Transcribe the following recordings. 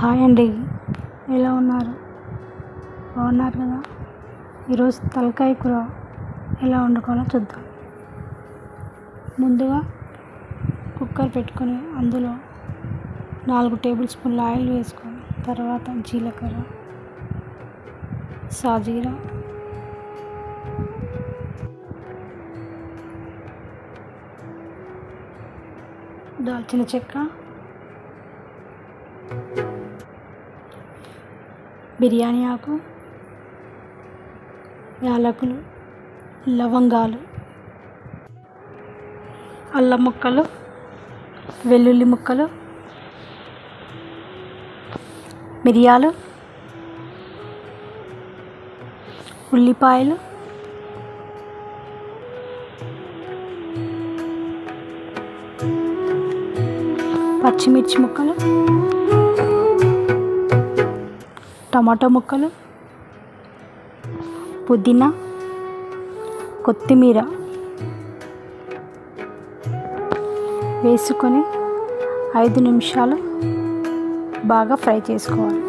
Hi అండి. ఎలా ఉన్నారు? బాగున్నారు కదా? ఈరోజు తలకాయ కూర ఎలా వండుకోవాలో చూద్దాం. ముందుగా కుక్కర్ పెట్టుకొని అందులో నాలుగు టేబుల్ స్పూన్ల ఆయిల్ వేసుకొని తర్వాత జీలకర్ర సాజీరా దాల్చిన చెక్క బిర్యానీ ఆకు యాలకులు లవంగాలు అల్లం ముక్కలు వెల్లుల్లి ముక్కలు మిరియాలు ఉల్లిపాయలు పచ్చిమిర్చి ముక్కలు టమాటో ముక్కలు పుదీనా కొత్తిమీర వేసుకొని ఐదు నిమిషాలు బాగా ఫ్రై చేసుకోవాలి.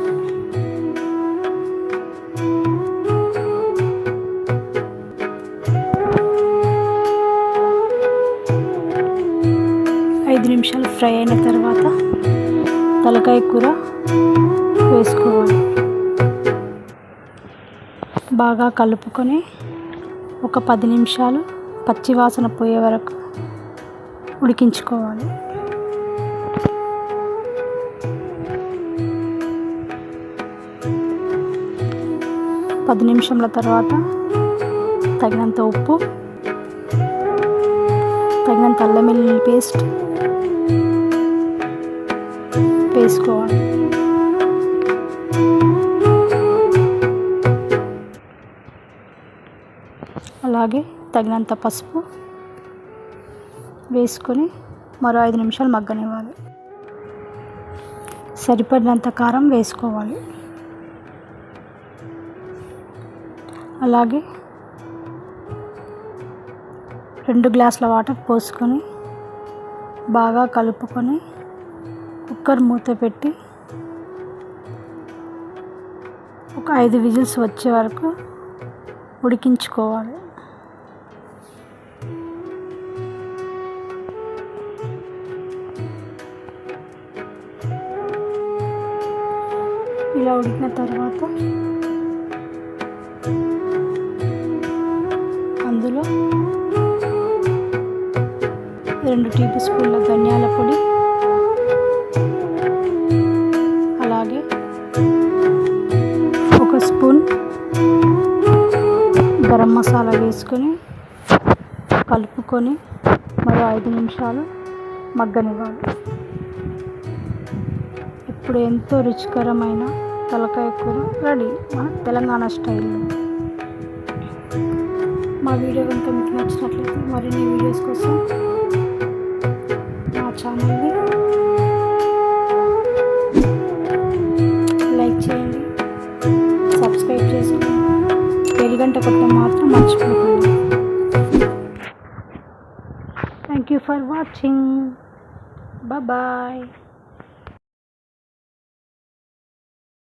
ఐదు నిమిషాలు ఫ్రై అయిన తర్వాత తలకాయ కూర వేసుకోవాలి. బాగా కలుపుకొని ఒక పది నిమిషాలు పచ్చివాసన పోయే వరకు ఉడికించుకోవాలి. పది నిమిషంల తర్వాత తగినంత ఉప్పు తగినంత అల్లం వెల్లుల్లి పేస్ట్ వేసుకోవాలి. అలాగే తగినంత పసుపు వేసుకొని మరో ఐదు నిమిషాలు మగ్గనివ్వాలి. సరిపడినంత కారం వేసుకోవాలి. అలాగే రెండు గ్లాసుల వాటర్ పోసుకొని బాగా కలుపుకొని కుక్కర్ మూత పెట్టి ఒక ఐదు విజిల్స్ వచ్చే వరకు ఉడికించుకోవాలి. ఇలా ఉడికిన తర్వాత అందులో రెండు టేబుల్ స్పూన్ల ధనియాల పొడి అలాగే ఒక స్పూన్ గరం మసాలా వేసుకొని కలుపుకొని మరో ఐదు నిమిషాలు మగ్గనివ్వాలి. ఇప్పుడు ఎంతో రుచికరమైన తలకాయ కూర రెడీ. మన తెలంగాణ స్టైల్లో. మా వీడియో కనుక మీకు నచ్చినట్లయితే మరిన్ని వీడియోస్ కోసం మా ఛానల్ని లైక్ చేయండి సబ్స్క్రైబ్ చేసుకోండి. బెల్ గంట కొట్టడం మాత్రం మర్చిపోకండి. Thank you for watching bye